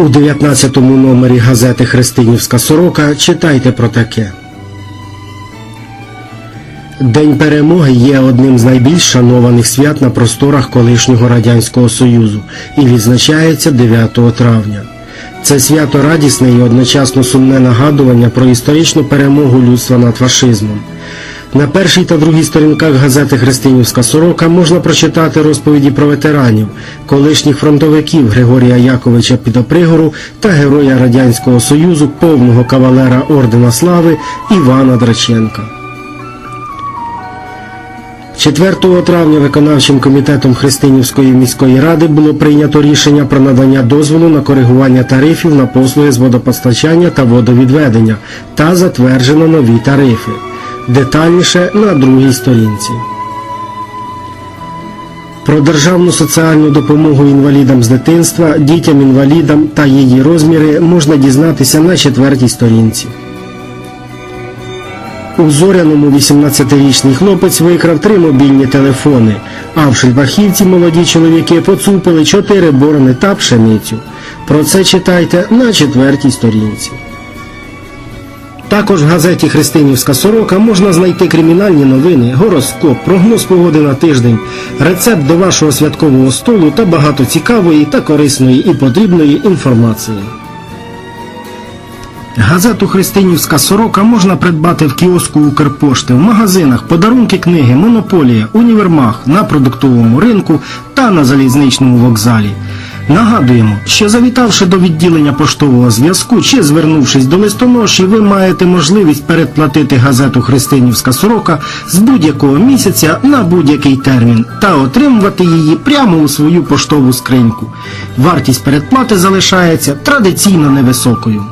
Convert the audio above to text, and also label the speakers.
Speaker 1: У 19-му номері газети Христинівська сорока читайте про таке. День перемоги є одним з найбільш шанованих свят на просторах колишнього Радянського Союзу і відзначається 9 травня. Це свято радісне і одночасно сумне нагадування про історичну перемогу людства над фашизмом. На першій та другій сторінках газети Христинівська сорока можна прочитати розповіді про ветеранів, колишніх фронтовиків Григорія Яковича Підопригору та героя Радянського Союзу, повного кавалера Ордена Слави Івана Драченка. 4 травня виконавчим комітетом Христинівської міської ради було прийнято рішення про надання дозволу на коригування тарифів на послуги з водопостачання та водовідведення та затверджено нові тарифи. Детальніше на другій сторінці. Про державну соціальну допомогу інвалідам з дитинства, дітям-інвалідам та її розміри можна дізнатися на четвертій сторінці. У Зоряному 18-річний хлопець викрав три мобільні телефони, а в Шельбахівці молоді чоловіки поцупили чотири борони та пшеницю. Про це читайте на четвертій сторінці. Також в газеті Христинівська сорока можна знайти кримінальні новини, гороскоп, прогноз погоди на тиждень, рецепт до вашого святкового столу та багато цікавої та корисної і потрібної інформації. Газету Христинівська сорока можна придбати в кіоску Укрпошти, в магазинах, подарунки книги, монополія, універмаг, на продуктовому ринку та на залізничному вокзалі. Нагадуємо, що завітавши до відділення поштового зв'язку чи звернувшись до листоноші, ви маєте можливість передплатити газету Христинівська сорока з будь-якого місяця на будь-який термін та отримувати її прямо у свою поштову скриньку. Вартість передплати залишається традиційно невисокою.